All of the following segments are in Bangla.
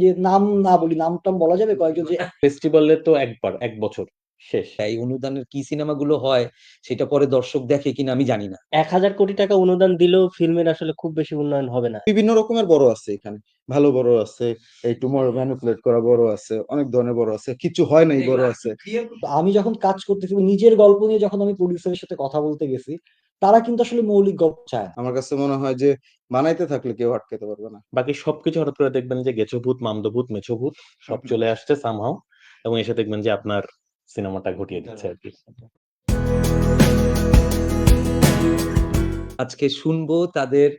যে নাম না বলি, নাম-টাম বলা যাবে কয়েকজন যে ফেস্টিভালে তো একবার, এক বছর শেষ। এই অনুদানের কি সিনেমাগুলো হয় সেটা পরে দর্শক দেখে কিনা আমি জানি না। এক হাজার কোটি টাকা অনুদান দিলেও ফিল্মের আসলে খুব বেশি উন্নয়ন হবে না। বিভিন্ন রকমের বড় আছে এখানে। ভালো বড় আছে, এই more manipulate করা বড় আছে, অনেক ধরনের বড় আছে। কিছু হয় নাই বড় আছে। আমি যখন কাজ করতেছি নিজের গল্প নিয়ে যখন আমি প্রোডিউসারের সাথে কথা বলতে গেছি, তারা কিন্তু আসলে মৌলিক গল্প চায় আমার কাছে মনে হয় যে বানাইতে থাকলে কেউ আটকাতে পারবে না। বাকি সবকিছু হঠাৎ করে দেখবেন যে গেছো ভূত, মামদো ভূত, মেছো ভূত সব চলে আসছে somehow এবং এসে দেখবেন যে আপনার সিনেমাটা ঘটিয়ে দিচ্ছে আরকি। আজকে শুনব তাদের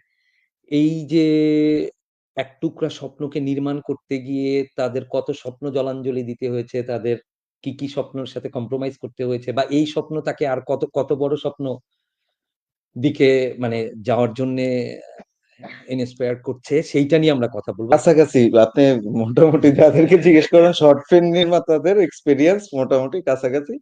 এই যে এক টুকরা স্বপ্নকে নির্মাণ করতে গিয়ে তাদের কত স্বপ্ন জলাঞ্জলি দিতে হয়েছে, তাদের কি, কি স্বপ্নের সাথে কম্প্রোমাইজ করতে হয়েছে বা এই স্বপ্ন তাকে আর কত, কত বড় স্বপ্ন দিকে মানে যাওয়ার জন্যে ইন্সপায়ার করছে সেইটা নিয়ে আমরা কথা বলব। কাছাকাছি আপনি মোটামুটি যাদেরকে জিজ্ঞেস করেন শর্ট ফিল্ম নির্মাতাদের এক্সপেরিয়েন্স মোটামুটি কাছাকাছি।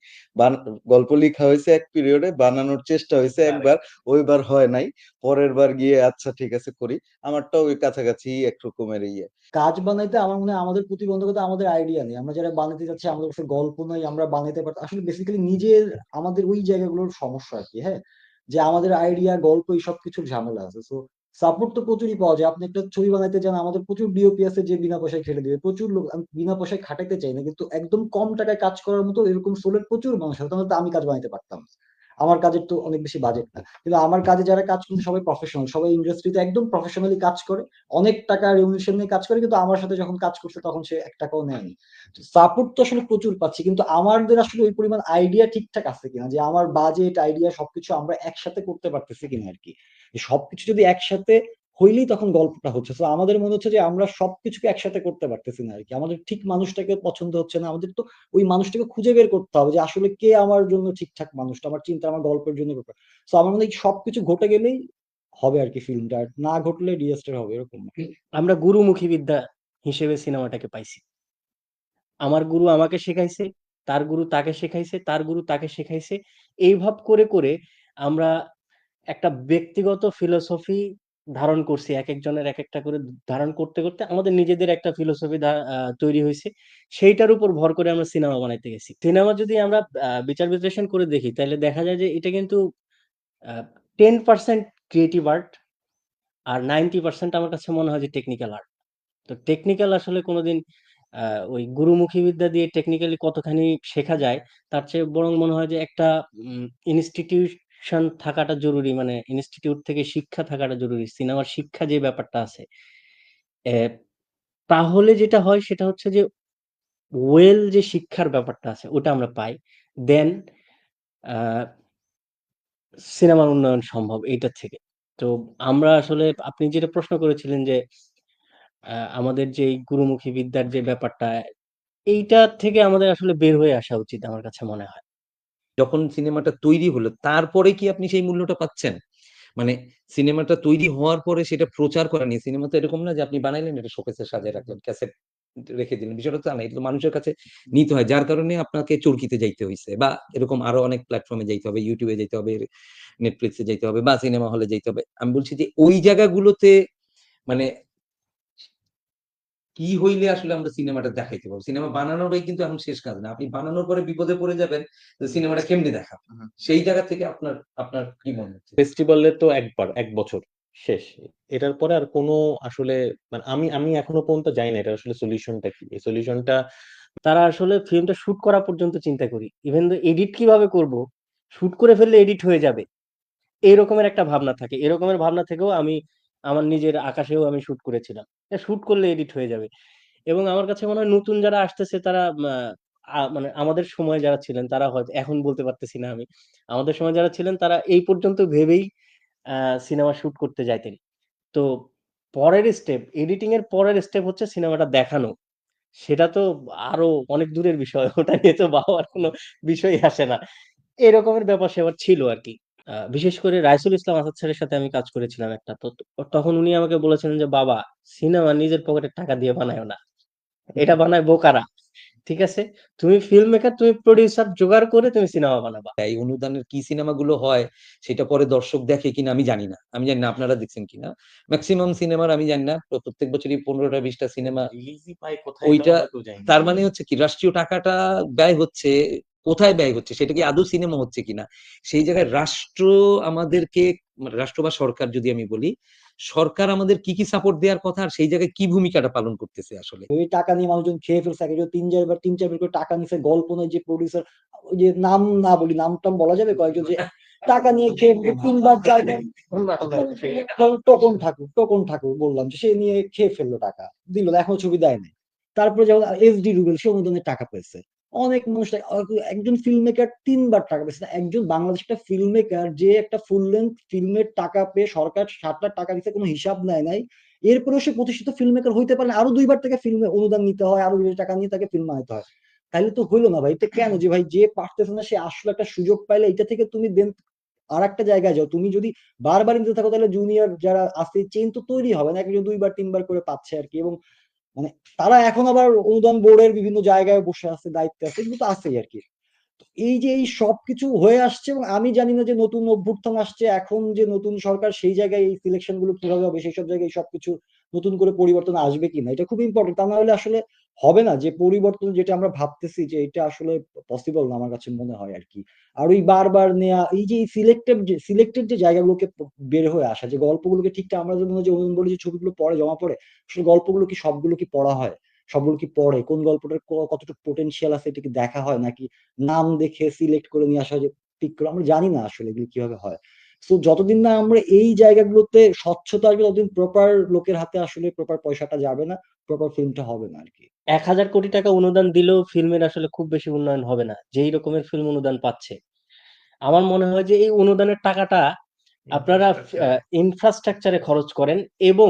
গল্প লিখা হইছে এক পিরিয়ডে, বানানোর চেষ্টা হয়েছে একবার, ওইবার হয় নাই। পরের বার গিয়ে আচ্ছা ঠিক আছে করি। আমারটাও ওই কাছাকাছি একরকমের ইয়ে। কাজ বানাইতে আমার মনে হয় আমাদের প্রতিবন্ধকতা আমাদের আইডিয়া নেই। আমরা যারা বানাতে যাচ্ছি আমাদের কাছে গল্প নাই, আমরা বানাইতে পারত আসলে বেসিক্যালি নিজের আমাদের ওই জায়গাগুলোর সমস্যা আর কি হ্যাঁ? যে আমাদের আইডিয়া, গল্প এইসব কিছুর ঝামেলা আছে। সো সাপোর্ট তো প্রচুরই পাওয়া যায়। আপনি একটা ছবি বানাইতে চান আমাদের প্রচুর ডিওপি আছে যে বিনা পয়সায় খেলে দিবে। প্রচুর লোক আমি বিনা পয়সায় খাটাইতে চাই না। কিন্তু একদম কম টাকায় কাজ করার মতো এরকম সোলের প্রচুর মানুষ আছে। তাহলে তো আমি কাজ বানাইতে পারতাম। আমার কাজের তো অনেক বেশি বাজেট না। কিন্তু আমার কাজে যারা কাজ করছে সবাই প্রফেশনাল। সবাই ইন্ডাস্ট্রিতে একদম প্রফেশনালি কাজ করে। অনেক টাকা রেমুনেশন নিয়ে কাজ করে। কিন্তু আমার সাথে যখন কাজ করছে তখন সে এক টাকাও নেয়নি। সাপোর্ট তো আসলে প্রচুর পাচ্ছি। কিন্তু আমাদের আসলে ওই পরিমাণ আইডিয়া ঠিকঠাক আছে কিনা? যে আমার বাজেট, আইডিয়া সবকিছু আমরা একসাথে করতে পারতেছি কিনা আর কি সবকিছু যদি একসাথে হইলেই তখন গল্পটা হচ্ছে। তো আমাদের মনে হচ্ছে যে আমরা সবকিছুকে একসাথে করতে পারতেছি না আরকি। আমাদের ঠিক মানুষটাকে পছন্দ হচ্ছে না। আমাদের তো ওই মানুষটাকে খুঁজে বের করতে হবে যে আসলে কে আমার জন্য ঠিকঠাক মানুষটা, আমার চিন্তা, আমার গল্পের জন্য। সো আমার মনে হয় সবকিছু ঘটে গেলেই হবে আর কি ফিল্মটা। না ঘটলে ডিজাস্টার হবে এরকম আমরা গুরুমুখী বিদ্যা হিসেবে সিনেমাটাকে পাইছি। আমার গুরু আমাকে শেখাইছে, তার গুরু তাকে শেখাইছে, তার গুরু তাকে শেখাইছে। এইভাব করে, করে আমরা একটা ব্যক্তিগত ফিলোসফি ধারণ করছি। একেকজনের একেকটা করে ধারণ করতে, করতে আমাদের নিজেদের একটা ফিলোসফি তৈরি হয়েছে সেইটার উপর ভর করে আমরা সিনেমা বানাইতে গেছি। সিনেমা যদি আমরা বিচার বিশ্লেষণ করে দেখি তাহলে দেখা যায় যে এটা কিন্তু টেন পার্সেন্ট ক্রিয়েটিভ আর্ট আর 90% আমার কাছে মনে হয় যে টেকনিক্যাল আর্ট। তো টেকনিক্যাল আসলে কোনোদিন ওই গুরুমুখী বিদ্যা দিয়ে টেকনিক্যালি কতখানি শেখা যায়, তার চেয়ে বরং মনে হয় যে একটা উম ইনস্টিটিউশন থাকাটা জরুরি। মানে ইনস্টিটিউট থেকে শিক্ষা থাকাটা জরুরি। সিনেমার শিক্ষা যে ব্যাপারটা আছে। তাহলে যেটা হয় সেটা হচ্ছে যে ওয়েল যে শিক্ষার ব্যাপারটা আছে ওটা আমরা পাই। দেন সিনেমার উন্নয়ন সম্ভব এইটার থেকে। তো আমরা আসলে আপনি যেটা প্রশ্ন করেছিলেন যে আমাদের যে গুরুমুখী বিদ্যার যে ব্যাপারটা, এইটার থেকে আমাদের আসলে বের হয়ে আসা উচিত আমার কাছে মনে হয়। যখন সিনেমাটা তৈরি হলো তারপরে কি আপনি সেই মূল্যটা পাচ্ছেন? মানে সিনেমাটা তৈরি হওয়ার পরে সেটা প্রচার করা নিয়ে সিনেমা তো এরকম না যে আপনি বানাইলেন এটা শোকেসে সাজিয়ে রাখলেন, ক্যাসেট রেখে দিলেন। বিষয়টা তো না। এটা তো মানুষের কাছে নিতে হয়। যার কারণে আপনাকে চরকিতে যাইতে হয়েছে বা এরকম আরও অনেক প্ল্যাটফর্মে যাইতে হবে, ইউটিউবে যাইতে হবে, এ যাইতে হবে বা সিনেমা হলে যাইতে হবে। আমি বলছি যে ওই জায়গাগুলোতে মানে কি হইলে আসলে আমরা সিনেমাটা দেখাইতে পারব? সিনেমা বানানোটাই কিন্তু এখন শেষ কাজ না। আপনি বানানোর পরে বিপদে পড়ে যাবেন সিনেমাটা কেমনে দেখাবো? সেই জায়গা থেকে আপনার আপনার কি মনে হচ্ছে? ফেস্টিভালে তো একবার, এক বছর শেষ। এটার পরে আর কোনো আসলে মানে আমি আমি এখনও পর্যন্ত যাই না এটা আসলে সলিউশনটা কি? এই সলিউশনটা তারা আসলে ফিল্মটা শুট করা পর্যন্ত চিন্তা করি। ইভেন দো এডিট কীভাবে করব? শুট করে ফেললে এডিট হয়ে যাবে। এরকমের একটা ভাবনা থাকে। এরকমের ভাবনা থেকেও আমি আমার নিজের আকাশেও আমি শুট করেছিলাম। শুট করলে এডিট হয়ে যাবে। এবং আমার কাছে মনে হয় নতুন যারা আসতেছে তারা মানে আমাদের সময় যারা ছিলেন তারা হয়তো এখন বলতে পারতেছি না আমি। আমাদের সময় যারা ছিলেন তারা এই পর্যন্ত ভেবেই সিনেমা শুট করতে যাইতেন। তো পরের স্টেপ এডিটিং এর পরের স্টেপ হচ্ছে সিনেমাটা দেখানো। সেটা তো আরও অনেক দূরের বিষয়। ওটা নিয়ে তো বাবার কোনো বিষয়ই আসে না। এরকমের ব্যাপার-স্যাপার ছিল আরকি। আ বিশেষ করে রাইসুল ইসলাম আসাদ স্যারের সাথে আমি কাজ করেছিলাম একটা। তো তখন উনি আমাকে বলেছিলেন যে, "বাবা সিনেমা নিজের পকেটের টাকা দিয়ে বানায়ও না। এটা বানায় বোকারা।" ঠিক আছে তুমি ফিল্ম মেকার তুমি প্রডিউসার জোগাড় করে তুমি সিনেমা বানাবা এই অনুদানের কি সিনেমাগুলো হয় সেটা পরে দর্শক দেখে কিনা আমি জানি না আমি জানি না আপনারা দেখছেন কিনা ম্যাক্সিমাম সিনেমার আমি জানি না প্রত্যেক বছরই পনেরোটা বিশটা সিনেমা রিলিজই পায় কোথায় ওইটা। তার মানে হচ্ছে কি রাষ্ট্রীয় টাকাটা ব্যয় হচ্ছে কোথায় ব্যয় হচ্ছে? সেটা কি আদৌ সিনেমা হচ্ছে কিনা? সেই জায়গায় রাষ্ট্র আমাদেরকে রাষ্ট্র বা সরকার যদি আমি বলি সরকার আমাদের কি কি সাপোর্ট দেওয়ার কথা আর সেই জায়গায় কি ভূমিকাটা পালন করতেছে আসলে? ওই টাকা নিয়ে মানুষজন খেয়ে ফেলছে এক তিন চারবার তিন চারবার করে টাকা নিছে গল্প নয় যে প্রডিউসার যে নাম না বলি নাম টাম বলা যাবে কয়েকজন যে টাকা নিয়ে খেয়ে তিনবার চারবার টোকন ঠাকুর টোকন ঠাকুর বললাম যে সে নিয়ে খেয়ে ফেলল টাকা দিল এখনও ছবি দেয় নাই তারপরে যেমন এস ডি রুবেল সে অনুদানের টাকা পেয়েছে। অনেক মানুষ একজন ফিল্ম মেকার তিনবার টাকা পেয়েছে। একজন বাংলাদেশ একটা ফিল্ম মেকার যে একটা ফুল লেন্থ ফিল্মের টাকা পেয়ে সরকার সাত লাখ টাকা দিচ্ছে কোনো হিসাব নেয় নাই। এরপরেও সে প্রতিষ্ঠিত ফিল্ম মেকার হইতে পারে আরও দুইবার থেকে ফিল্মে অনুদান নিতে হয়, আরও বেশি টাকা নিয়ে তাকে ফিল্ম আনতে হয়। তাইলে তো হইল না ভাই। এটা কেন যে ভাই, যে পারতেছে না, সে আসলে একটা সুযোগ পাইলে এটা থেকে তুমি দেন আর একটা জায়গায় যাও। তুমি যদি বারবার নিতে থাকো, তাহলে জুনিয়র যারা আছে চেন তো তৈরি হবে না। একজন দুইবার, তিনবার করে পাচ্ছে আর কি। এবং মানে তারা এখন আবার অনুদান বোর্ডের বিভিন্ন জায়গায় বসে আছে, দায়িত্বে আছে, এগুলো তো আছেই আর কি। এই যে এই সবকিছু হয়ে আসছে এবং আমি জানি না যে নতুন অভ্যুত্থান আসছে, এখন যে নতুন সরকার সেই জায়গায় এই সিলেকশনগুলো কীভাবে হবে, সেই সব জায়গায় সবকিছু নতুন করে পরিবর্তন আসবে কিনা, এটা খুব ইম্পর্টেন্ট তা না হলে আসলে হবে না যে পরিবর্তন যেটা আমরা ভাবতেছি যে এটা আসলে পসিবল না আমার কাছে মনে হয় আর কি আর ওই বারবার নেয়া, এই যে সিলেক্টেড যে সিলেক্টেড যে জায়গাগুলোকে বের হয়ে আসা, যে গল্পগুলোকে ঠিকঠাক আমরা যেমন যে অনুদান বলি যে ছবিগুলো পড়ে, জমা পড়ে, আসলে গল্পগুলো কি সবগুলো কি পড়া হয়? সবগুলো কি পড়ে? কোন গল্পটার কতটুকু পোটেনশিয়াল আছে? এটা কি দেখা হয়? নাকি নাম দেখে সিলেক্ট করে নিয়ে আসা হয় যে পিক করে, আমরা জানি না আসলে এগুলো কীভাবে হয়। তো যতদিন না আমরা এই জায়গাগুলোতে স্বচ্ছতা আসবে ততদিন প্রপার লোকের হাতে আসলে প্রপার পয়সাটা যাবে না প্রপার ফিল্মটা হবে না আর কি। এক হাজার কোটি টাকা অনুদান দিলেও ফিল্মের আসলে খুব বেশি উন্নয়ন হবে না যেই রকমের ফিল্ম অনুদান পাচ্ছে। আমার মনে হয় যে এই অনুদানের টাকাটা আপনারা ইনফ্রাস্ট্রাকচারে খরচ করেন এবং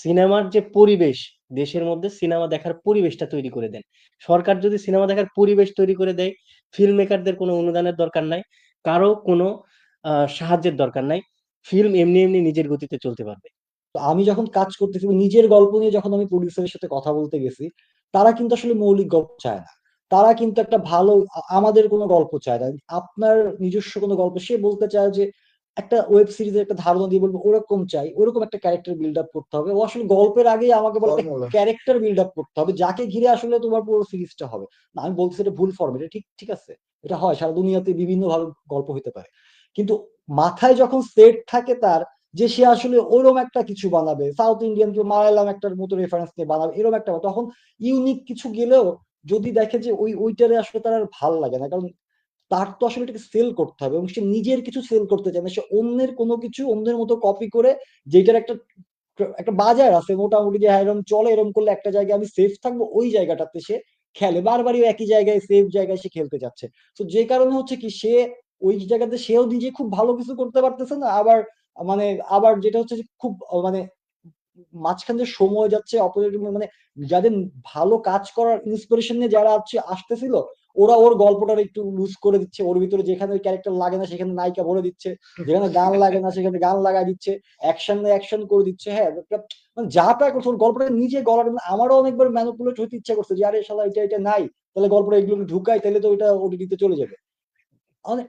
সিনেমার যে পরিবেশ দেশের মধ্যে সিনেমা দেখার পরিবেশটা তৈরি করে দেন। সরকার যদি সিনেমা দেখার পরিবেশ তৈরি করে দেয় ফিল্ম মেকারদের কোনো অনুদানের দরকার নাই কারও কোনো সাহায্যের দরকার নাই। ফিল্ম এমনি এমনি নিজের গতিতে চলতে পারবে। তো আমি যখন কাজ করতেছি নিজের গল্প নিয়ে যখন আমি প্রডিউসারের সাথে কথা বলতে গেছি তারা কিন্তু আসলে মৌলিক গল্প চায় না। তারা কিন্তু একটা ভালো আমাদের কোনো গল্প চায় না। আপনার নিজস্ব কোনো গল্প সে বলতে চায় যে একটা ওয়েব সিরিজের একটা ধারণা দিয়ে বলব ওরকম চাই ওরকম একটা ক্যারেক্টার বিল্ড আপ করতে হবে। ও আসলে গল্পের আগেই আমাকে বলে ক্যারেক্টার বিল্ড আপ করতে হবে যাকে ঘিরে আসলে তোমার পুরো সিরিজটা হবে। না আমি বলছি এটা ভুল ফর্ম এটা ঠিক ঠিক আছে। এটা হয় সারা দুনিয়াতে বিভিন্ন ভাবে গল্প হতে পারে। কিন্তু মাথায় যখন সেট থাকে তার, যে সে আসলে ওরম একটা কিছু বানাবে সাউথ ইন্ডিয়ান কেউ মালায়ালাম একটার মতো রেফারেন্স নিয়ে বানাবে এরকম একটা তখন ইউনিক কিছু গেলেও যদি দেখে যে ওই, ওইটারে আসলে তার আর ভালো লাগে না, কারণ তার তো আসলে এটাকে সেল করতে হবে এবং সে নিজের কিছু সেল করতে চায় না, সে অন্যের কোনো কিছু অন্যের মতো কপি করে যেটার একটা একটা বাজার আছে মোটামুটি যে হ্যাঁ এরকম চলে এরকম করলে একটা জায়গায় আমি সেফ থাকব, ওই জায়গাটাতে সে খেলে, বারবারই একই জায়গায় সেফ জায়গায় সে খেলতে যাচ্ছে। তো যে কারণে হচ্ছে কি, সে ওই জায়গাতে সেও নিজে খুব ভালো কিছু করতে পারতেছে না, আবার মানে আবার যেটা হচ্ছে খুব মানে মাঝখান দিয়ে সময় যাচ্ছে অপোজিট মানে যাদের ভালো কাজ করার ইন্সপিরেশন নিয়ে যারা আসতেছিল, ওরা ওর গল্পটা একটু লুজ করে দিচ্ছে, ওর ভিতরে যেখানে ক্যারেক্টার লাগে না, সেখানে নায়িকা ভরে দিচ্ছে, যেখানে গান লাগে না, সেখানে গান লাগাই দিচ্ছে অ্যাকশন অ্যাকশন করে দিচ্ছে হ্যাঁ মানে যা তা করছে, ওর গল্পটা নিজে গলার আমারও অনেকবার ম্যানুপুলেট হইতে ইচ্ছা করছে যে, আরে শালা, এটা এটা নাই, তাহলে গল্পটা এগুলো ঢুকাই, তাহলে তো এটা ওটিটিতে চলে যাবে।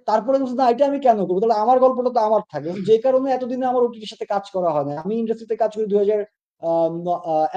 তারপরে বলছে, না, এটা আমি কেন করব? তাহলে আমার গল্পটা তো আমার থাকে। যে কারণে এতদিনে আমার ওটিটির সাথে কাজ করা হয় না আমি ইন্ডাস্ট্রিতে কাজ করি দুই হাজার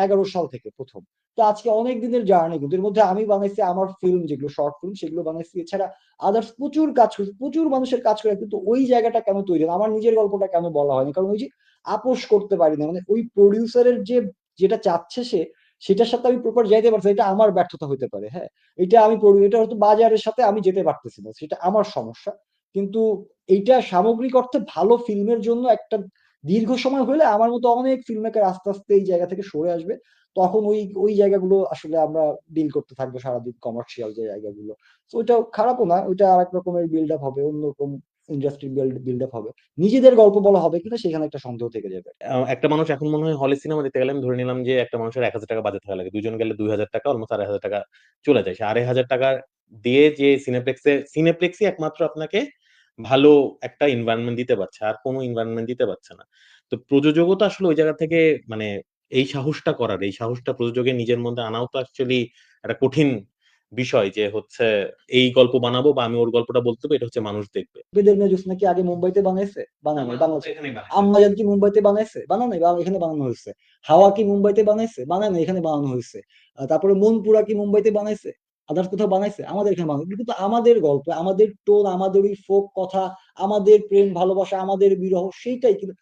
এগারো সাল থেকে প্রথম। তো আজকে অনেক দিনের জার্নি কিন্তু এর মধ্যে আমি বানাইছি আমার ফিল্ম যেগুলো শর্ট ফিল্ম সেগুলো বানাইছি। এছাড়া আদার্স প্রচুর কাজ করছি প্রচুর মানুষের কাজ করে, কিন্তু ওই জায়গাটা কেন তৈরি আমার নিজের গল্পটা কেন বলা হয়নি? কারণ ওই যে আপোষ করতে পারি না। মানে ওই প্রডিউসারের যে, যেটা চাচ্ছে সে সেটার সাথে আমি প্রপার যাইতে পারছি এটা আমার ব্যর্থতা হইতে পারে হ্যাঁ? এটা আমি এটা হয়তো বাজারের সাথে আমি যেতে পারতেছি না, সেটা আমার সমস্যা। কিন্তু এইটা সামগ্রিক অর্থে ভালো ফিল্মের জন্য একটা দীর্ঘ সময় হলে আমার মতো অনেক ফিল্ম মেকার আস্তে আস্তে এই জায়গা থেকে সরে আসবে। তখন ওই ওই জায়গাগুলো আসলে আমরা ডিল করতে থাকব সারাদিন কমার্শিয়াল যে জায়গাগুলো। তো ওইটা খারাপও না, ওইটা আরেক রকমের বিল্ড আপ হবে অন্যরকম ইন্ডাস্ট্রি বিল্ড বিল্ড আপ হবে। নিজেদের গল্প বলা হবে কিনা সেখানে একটা সন্দেহ থেকে যাবে। একটা মানুষ এখন মনে হয় হলে সিনেমা দেখতে গেলে আমি ধরে নিলাম যে একটা মানুষের এক হাজার টাকা বাজেট থাকা লাগে। দুজন গেলে দুই হাজার টাকা অলমোস্ট আড়াই হাজার টাকা চলে যায়। সে আড়াই হাজার টাকা দিয়ে যে সিনেপ্লেক্সে সিনেপ্লেক্সই একমাত্র আপনাকে ভালো একটা এনভায়রনমেন্ট দিতে পারছে, আর কোনো এনভায়রনমেন্ট দিতে পারছে না। তো প্রযোজকও তো আসলে ওই জায়গা থেকে মানে এই সাহসটা করার, এই সাহসটা প্রযোজকের নিজের মধ্যে আনাও তো অ্যাকচুয়ালি একটা কঠিন বিষয় যে হচ্ছে এই গল্প বানাবো বা আমি ওর গল্পটা বলতে হবে এটা হচ্ছে মানুষ দেখবে। বেদের মেয়ে জোৎস্না কি আগে মুম্বাইতে বানাইছে? বানানো বাংলাদেশে। আম্মাজান কি মুম্বাইতে বানাইছে? বানানো বা- এখানে বানানো হয়েছে। হাওয়া কি মুম্বাইতে বানাইছে? বানানো এখানে বানানো হয়েছে। তারপরে মনপুরা কি মুম্বাইতে বানাইছে? আদার্স কোথাও বানাইছে? আমাদের এখানে বানানো কিন্তু আমাদের গল্প আমাদের টোন আমাদের ওই ফোক কথা আমাদের প্রেম ভালোবাসা আমাদের বিরহ সেইটাই। কিন্তু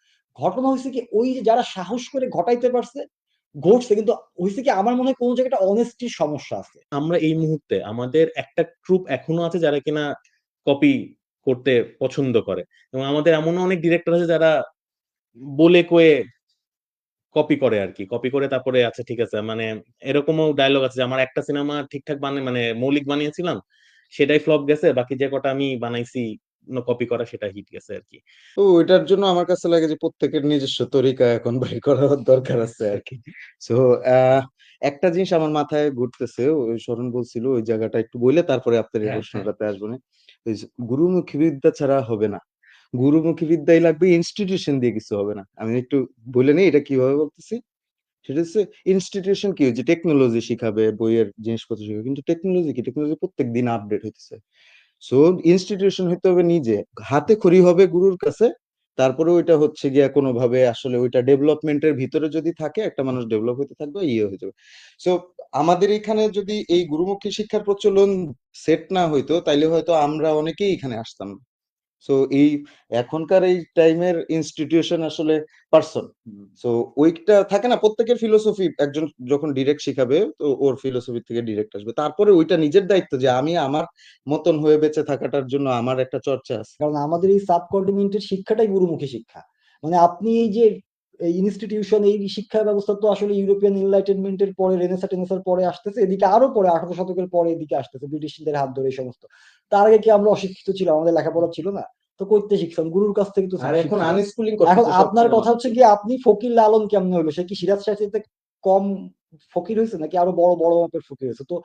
ঘটনা হয়েছে কি ওই যে যারা সাহস করে ঘটাইতে পারছে ঘটছে, কিন্তু হয়েছে কি, আমার মনে হয় কোন জায়গায় একটা অনেস্টির সমস্যা আছে। আমরা এই মুহূর্তে আমাদের একটা ট্রুপ এখনও আছে যারা কিনা কপি করতে পছন্দ করে। এবং আমাদের এমনও অনেক ডিরেক্টর আছে যারা বলে কয়ে কপি করে আর কি। কপি করে তারপরে আচ্ছা ঠিক আছে মানে এরকমও ডায়লগ আছে যে আমার একটা সিনেমা ঠিকঠাক বানিয়ে মানে মৌলিক বানিয়েছিলাম, সেটাই ফ্লপ গেছে, বাকি যে কটা আমি বানাইছি কপি করা সেটা হিট গেছে আর কি তো ওইটার জন্য আমার কাছে লাগে যে প্রত্যেকের নিজস্ব তরিকা এখন বাইর করার দরকার আছে আর কি সো একটা জিনিস আমার মাথায় ঘুরতেছে ওই শরণ বলছিল ওই জায়গাটা একটু বললে তারপরে আপনার এই হ্যাঁ, প্রশ্নটাতে আসব না। গুরুমুখী বিদ্যা ছাড়া হবে না। গুরুমুখী বিদ্যাই লাগবে ইনস্টিটিউশন দিয়ে কিছু হবে না। আমি একটু বলে নিই এটা কীভাবে বলতেছি। সেটা হচ্ছে ইনস্টিটিউশন কি? যে টেকনোলজি শিখাবে বইয়ের জিনিসপত্র শিখাবে কিন্তু টেকনোলজি কি? টেকনোলজি প্রত্যেক দিন আপডেট হইতেছে। সো ইনস্টিটিউশন হইতে হবে নিজে। হাতে খড়ি হবে গুরুর কাছে, তারপরে ওইটা হচ্ছে গিয়া কোনোভাবে আসলে ওইটা ডেভেলপমেন্টের ভিতরে যদি থাকে, একটা মানুষ ডেভেলপ হতে থাকবে ইয়ে হয়ে যাবে। সো আমাদের এখানে যদি এই গুরুমুখী শিক্ষার প্রচলন সেট না হইতো, তাইলে হয়তো আমরা অনেকেই এখানে আসতাম না। সো এই এখনকার এই টাইমের ইনস্টিটিউশন আসলে পার্সন সো ওইটা থাকে না প্রত্যেকের ফিলোসফি একজন যখন ডিরেক্ট শিখাবে তো ওর ফিলোসফি থেকে ডিরেক্ট আসবে। তারপরে ওইটা নিজের দায়িত্ব যে আমি আমার মতন হয়ে বেঁচে থাকাটার জন্য আমার একটা চর্চা আছে। কারণ আমাদের এই সাবকন্টিনেন্টের শিক্ষাটাই গুরুমুখী শিক্ষা। মানে আপনি এই যে ইনস্টিটিউশন এই শিক্ষা ব্যবস্থা তো আসলে ইউরোপিয়ান এনলাইটেনমেন্টের পরে রেনেসা টেনেসার পরে আসতেছে এদিকে আরও পরে আঠারো শতকের পরে এদিকে আসতেছে ব্রিটিশদের হাত ধরে এই সমস্ত। তার আগে কি আমরা অশিক্ষিত ছিলাম? আমাদের লেখাপড়া ছিল না? তো করতে শিখতাম গুরুর কাছ থেকে তো এখন আনস্কুলিং এখন আপনার কথা হচ্ছে কি আপনি ফকির লালন কেমন হলো? সে কি সিরাজ সাহিত্যে কম ফকির হয়েছে নাকি আরও বড় বড় মাপের ফকির হয়েছে? তো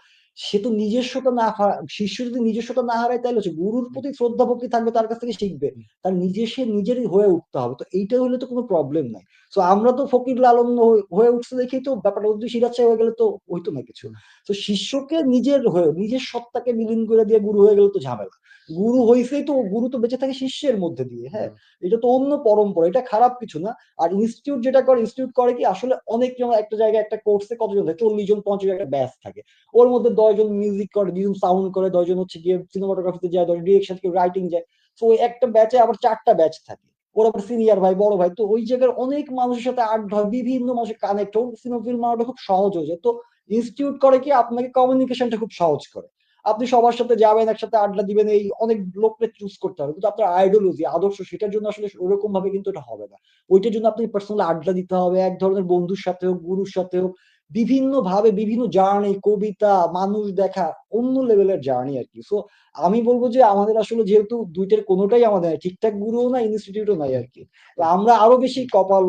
সে তো নিজস্বতা না শিষ্য যদি নিজস্বতা না হারায় তাহলে হচ্ছে গুরুর প্রতি শ্রদ্ধা ভক্তি থাকবে তার কাছ থেকে শিখবে। তার নিজে সে নিজেরই হয়ে উঠতে হবে। তো এইটা হলে তো কোনো প্রবলেম নাই। তো আমরা তো ফকির লালন হয়ে- উঠছে দেখেই তো ব্যাপারটা যদি সিরাজ হয়ে গেলে তো হইতো না কিছু। তো শিষ্যকে নিজের হয়ে নিজের সত্তাকে বিলীন করে দিয়ে গুরু হয়ে গেলে তো ঝামেলা। গুরু হইছেই তো গুরু তো বেঁচে থাকে শিষ্যের মধ্যে দিয়ে হ্যাঁ? এটা তো অন্য পরম্পরা এটা খারাপ কিছু না। আর ইনস্টিটিউট যেটা করে ইনস্টিটিউট করে কি আসলে অনেক জন একটা জায়গায় একটা কোর্সে কতজন থাকে? চল্লিশ জন পঞ্চাশ জন একটা ব্যাচ থাকে। ওর মধ্যে দশজন মিউজিক করে দুজন সাউন্ড করে, দশজন হচ্ছে গিয়ে সিনেমাটোগ্রাফিতে যায়, দশজন ডিরেকশন কেউ রাইটিং যায়। তো ওই একটা ব্যাচে আবার চারটা ব্যাচ থাকে। ওর আবার সিনিয়র ভাই, বড় ভাই, তো ওই জায়গার অনেক মানুষের সাথে আড্ডা হয়, বিভিন্ন মানুষের কানেক্ট হোক সিনেমা ফিল্ম বানানোটা খুব সহজ হয়ে যায়। তো ইনস্টিটিউট করে কি আপনাকে কমিউনিকেশনটা খুব সহজ করে। আপনি সবার সাথে যাবেন, একসাথে আড্ডা দিবেন, এই অনেক লোককে চুজ করতে হবে। কিন্তু আপনার আইডিওলজি আদর্শ, সেটার জন্য আসলে ওরকম ভাবে কিন্তু এটা হবে না। ওইটার জন্য আপনি পার্সোনাল আড্ডা দিতে হবে। এক ধরনের বন্ধুর সাথে হোক, গুরুর সাথে হোক বিভিন্ন ভাবে বিভিন্ন জার্নি কবিতা, মানুষ দেখা, অন্য লেভেলের জার্নি আর কি। সো আমি বলব যে আমাদের আসলে যেহেতু দুইটার কোনোটাই আমাদের ঠিকঠাক গুরুও না ইনস্টিটিউটও নাই আর কি। আমরা আরও বেশি কপাল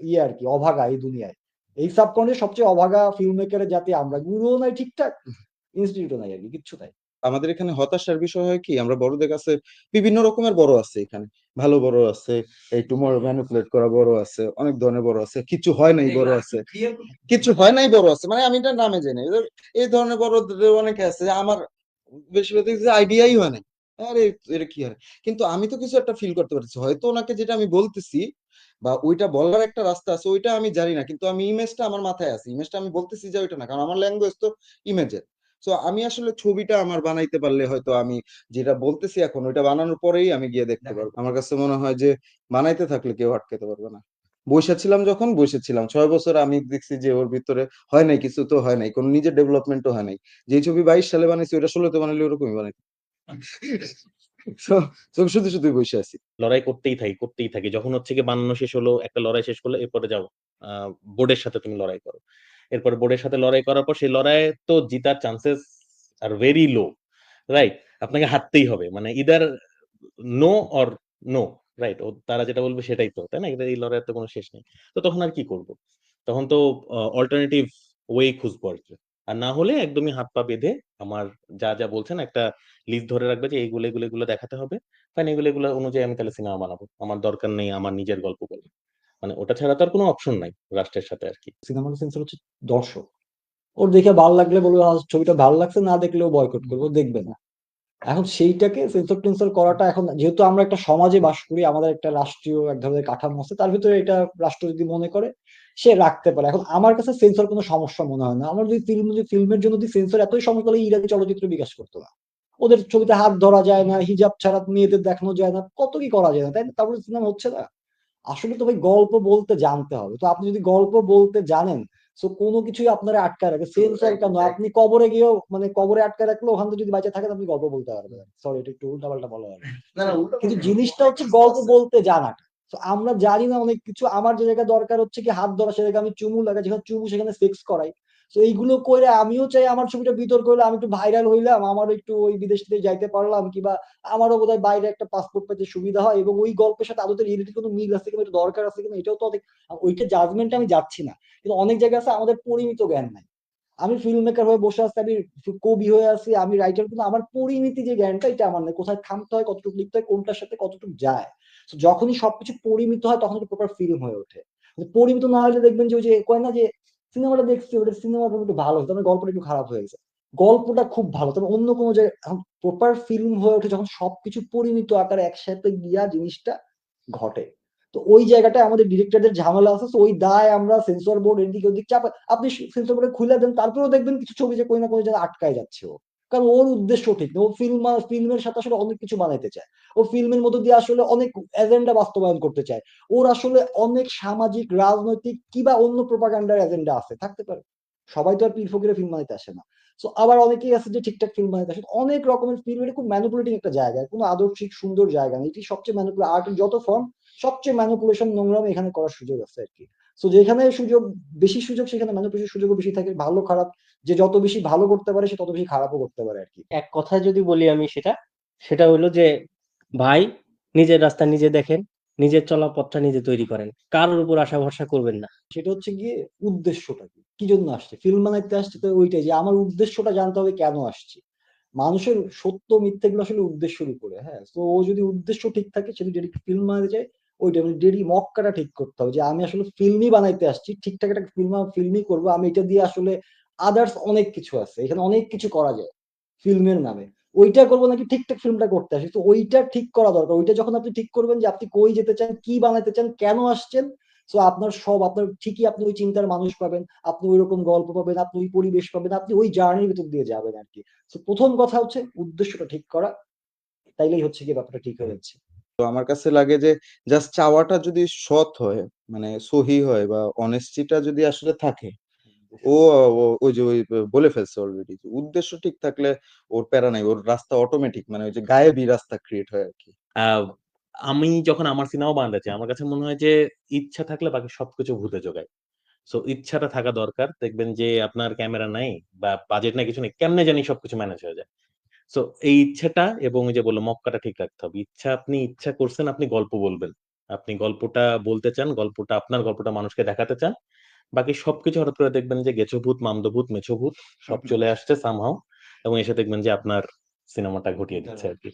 ইয়ে আর কি, অভাগা এই দুনিয়ায়। এই সাবকন্টের সবচেয়ে অভাগা ফিল্ম মেকারের জাতি আমরা, গুরুও নাই, ঠিকঠাক ইনস্টিটিউটও নাই আর কি, কিচ্ছু নাই। আমাদের এখানে হতাশার বিষয় হয় কি, আমরা বড়দের কাছে বিভিন্ন রকমের বড় আছে এখানে। ভালো বড় আছে, এই একটু ম্যানিপুলেট করা বড় আছে, অনেক ধরনের বড় আছে, কিছু হয় নাই বড় আছে। কিছু হয় নাই বড় আছে মানে আমি এটা নামে জানি এই ধরনের বড় অনেকে আছে আমার বেশিরভাগ আইডিয়াই হয় নাই। আরে এটা কি হয়? কিন্তু আমি তো কিছু একটা ফিল করতে পারছি হয়তো ওনাকে যেটা আমি বলতেছি বা ওইটা বলার একটা রাস্তা আছে, ওইটা আমি জানি না। কিন্তু আমি ইমেজটা আমার মাথায় আছে। ইমেজটা আমি বলতেছি যে ওইটা না, কারণ আমার ল্যাঙ্গুয়েজ তো ইমেজের সো আমি আসলে ছবিটা আমার বানাইতে পারলে হয়তো আমি যেটা বলতেছি এখন ওইটা বানানোর পরেই আমি গিয়ে দেখতে পারব। আমার কাছে মনে হয় যে বানাইতে থাকলে কেউ আটকাতে পারবে না। বসেছিলাম যখন বসেছিলাম। ছয় বছর আমি দেখছি যে ওর ভিতরে হয় নাই কিছু তো হয় নাই কোনো নিজের ডেভেলপমেন্টও হয় নাই। যে ছবি বাইশ সালে বানাইছি ওটা ষোলোতে বানাইলে ওরকমই so শুধু শুধু বসে আছি। লড়াই করতেই থাকি করতেই থাকি। যখন হচ্ছে কি বানানো শেষ হলো একটা লড়াই শেষ করল এরপরে যাও। বোর্ডের সাথে তুমি লড়াই করো। এরপরে বোর্ডের সাথে লড়াই করার পর সেই লড়াইয়ে তো জিতার চান্সেস আর ভেরি লো রাইট আপনাকে হারতেই হবে মানে either no or no right ও তারা যেটা বলবে সেটাই তো, তাই না? এই লড়াইয়ের তো কোনো শেষ নেই। তো তখন আর কি করব? তখন তো অল্টারনেটিভ ওয়ে খুঁজবো আর কি। আর না হলে একদমই হাত পা বেঁধে আমার যা যা বলছেন একটা লিস্ট ধরে রাখবে যে এইগুলো, এগুলো এগুলো দেখাতে হবে। ফাইন এগুলো এগুলো অনুযায়ী আমি তাহলে সিনেমা বানাবো। আমার দরকার নেই আমার নিজের গল্প বলে মানে ওটা ছাড়া তো আর কোনো অপশন নাই রাষ্ট্রের সাথে আর কি। সিনেমার সেন্সর হচ্ছে দর্শক। ওর দেখে ভালো লাগলে বলবে ছবিটা ভালো লাগছে, না দেখলেও বয়কট করব। দেখবে না। এখন সেইটাকে সেন্সর টেন্সর করাটা এখন যেহেতু আমরা একটা সমাজে বাস করি, আমাদের একটা রাষ্ট্রীয় এক ধরনের কাঠামো আছে, তার ভিতরে এটা রাষ্ট্র যদি মনে করে, সে রাখতে পারে। এখন আমার কাছে সেন্সর কোনো সমস্যা মনে হয় না। আমার যদি ফিল্ম যদি ফিল্মের জন্য যদি সেন্সর এতই সমস্যা তাহলে ইরানি চলচ্চিত্র বিকাশ করতো না। ওদের ছবিতে হাত ধরা যায় না, হিজাব ছাড়া মেয়েদের দেখানো যায় না, কত কি করা যায় না, তাই? তারপরে সিনেমা হচ্ছে না। আসলে তো ভাই গল্প বলতে জানতে হবে। তো আপনি যদি গল্প বলতে জানেন তো কোনো কিছুই আপনারা আটকা রাখে। সেন্সর কেন? আপনি কবরে গিয়েও মানে কবরে আটকা রাখলে ওখান থেকে যদি বাঁচা থাকে আপনি গল্প বলতে পারবেন। সরি এটা একটু উল্টাপাল্টা বলা হবে কিন্তু জিনিসটা হচ্ছে গল্প বলতে জানাটা। তো আমরা জানি না অনেক কিছু। আমার যে জায়গা দরকার হচ্ছে কি হাত ধরা সে জায়গায় আমি চুমু লাগাই। যেখানে চুমু সেখানে সেক্স করাই। তো এইগুলো করে আমিও চাই আমার ছবিটা বিতর্ক হইলে আমি একটু ভাইরাল হইলাম, আমারও একটু ওই বিদেশ থেকে যাইতে পারলাম, কিংবা আমারও বোধহয় বাইরে একটা পাসপোর্ট পেতে সুবিধা হয়, এবং ওই গল্পের সাথে আদতের রিলেটেড কোনো মিল আছে কিনা দরকার আছে কিনা, এটাও তো অনেক ওইটা জাজমেন্টে আমি যাচ্ছি না। কিন্তু অনেক জায়গায় আছে আমাদের পরিমিত জ্ঞান নাই। আমি ফিল্ম মেকার হয়ে বসে আছি, আমি কবি হয়ে আছি, আমি রাইটার কিন্তু আমার পরিমিতি যে জ্ঞানটা, এটা আমার নেই। কোথায় থামতে হয়, কতটুকু লিখতে হয়, কোনটার সাথে কতটুকু যায়। যখনই সবকিছু পরিমিত হয়, তখন প্রপার ফিল্ম হয়ে ওঠে। পরিমিত না হলে দেখবেন যে ওই যে কয় না যে সিনেমাটা দেখছি, ওটা সিনেমা একটু ভালো, তবে গল্পটা একটু খারাপ হয়ে গেছে। গল্পটা খুব ভালো, তবে অন্য কোনো জায়গায় প্রপার ফিল্ম হয়ে ওঠে যখন সবকিছু পরিমিত আকারে একসাথে গিয়া জিনিসটা ঘটে। তো ওই জায়গাটায় আমাদের ডিরেক্টরদের ঝামেলা আছে ওই দায় আমরা সেন্সর বোর্ড এদিকে ওদিক চাপ, আপনি সেন্সর বোর্ডে খুলে দেন, তারপরেও দেখবেন কিছু ছবি যে কোনো না কোনো জায়গায় আটকায় যাচ্ছে ও। কারণ ওর উদ্দেশ্য ঠিক। ও ফিল্ম ফিল্মের সাথে আসলে অনেক কিছু বানাইতে চায়। ও ফিল্মের মধ্যে দিয়ে আসলে অনেক এজেন্ডা বাস্তবায়ন করতে চায়। ওর আসলে অনেক সামাজিক, রাজনৈতিক কিবা অন্য প্রোপাগান্ডার এজেন্ডা আছে, থাকতে পারে। সবাই তো আর পীর ফকিরে ফিল্ম বানাইতে আসে না। তো আবার অনেকেই আছে যে ঠিকঠাক ফিল্ম বানাইতে আসে। অনেক রকমের ফিল্ম খুব ম্যানুপুলেটিং একটা জায়গা, কোনো আদর্শিক সুন্দর জায়গা না এটি সবচেয়ে ম্যানুপুলে আর্টের যত ফর্ম সবচেয়ে ম্যানুপুলেশন নোংরাম এখানে করার সুযোগ আছে আর কি। তো যেখানে সুযোগ বেশি সুযোগ সেখানে ম্যানুপুলেশন সুযোগও বেশি থাকে। ভালো খারাপ যে যত বেশি ভালো করতে পারে সে তত বেশি খারাপও করতে পারে আর কি। এক কথায় যদি বলি আমি সেটা সেটা হলো যে ভাই নিজের রাস্তা নিজে দেখেন নিজের চলা পথটা নিজে তৈরি করেন। কারোর উপর আশা ভরসা করবেন না। সেটা হচ্ছে গিয়ে উদ্দেশ্যটা কি? কি জন্য আসছে? ফিল্ম বানাইতে আসছে তো ওইটাই যে আমার উদ্দেশ্যটা জানতে হবে কেন আসছে। মানুষের সত্য মিথ্যে গুলো আসলে উদ্দেশ্যের উপরে হ্যাঁ? তো ও যদি উদ্দেশ্য ঠিক থাকে সে যদি ফিল্ম বানাতে চায় ওইটা ডেডি মক্কাটা ঠিক করতে হবে। যে আমি আসলে ফিল্মই বানাইতে আসছি, ঠিকঠাক একটা ফিল্ম, ফিল্মই করব। আমি এটা দিয়ে আসলে আদার্স অনেক কিছু আছে। এখানে অনেক কিছু করা যায় ফিল্মের নামে। ওইটা করব নাকি ঠিকঠাক ফিল্মটা করতে আসি? তো ওইটা ঠিক করা দরকার। ওইটা যখন আপনি ঠিক করবেন যে আপনি কই যেতে চান, কি বানাইতে চান, কেন আসছেন তো আপনার সব, আপনার ঠিকই আপনি ওই চিন্তার মানুষ পাবেন, আপনি ওই রকম গল্প পাবেন, আপনি ওই পরিবেশ পাবেন, আপনি ওই জার্নির ভিতর দিয়ে যাবেন আর কি। তো প্রথম কথা হচ্ছে উদ্দেশ্যটা ঠিক করা, তাইলেই হচ্ছে কি ব্যাপারটা ঠিক হয়ে যাচ্ছে। তো আমার কাছে লাগে যে জাস্ট চাওয়াটা যদি সৎ হয় মানে সহি হয় বা অনেস্টিটা যদি আসলে থাকে ও ওই যে ওই বলে ফেলছে অলরেডি উদ্দেশ্য ঠিক থাকলে ওর প্যারা নাই ওর রাস্তা অটোমেটিক মানে ওই যে গায়েবী রাস্তা ক্রিয়েট হয় আর কি আহ, আমি যখন আমার সিনেমা বানাতে চাই আমার কাছে মনে হয় যে ইচ্ছা থাকলে বাকি সবকিছু ভূতে যোগায় সো ইচ্ছাটা থাকা দরকার। দেখবেন যে আপনার ক্যামেরা নাই বা বাজেট নাই কিছু নেই কেমনে জানি সবকিছু ম্যানেজ হয়ে যায়। সো এই ইচ্ছাটা এবং ওই যে বলল মক্কাটা ঠিক রাখতে হবে। ইচ্ছা আপনি ইচ্ছা করছেন আপনি গল্প বলবেন। আপনি গল্পটা বলতে চান গল্পটা আপনার গল্পটা মানুষকে দেখাতে চান। বাকি সবকিছু হঠাৎ করে দেখবেন যে গেছভূত মামদভূত মেছভূত সব চলে আসছে সামহাও এবং এসে দেখবেন যে আপনার সিনেমাটা ঘটিয়ে দিচ্ছে আর কি।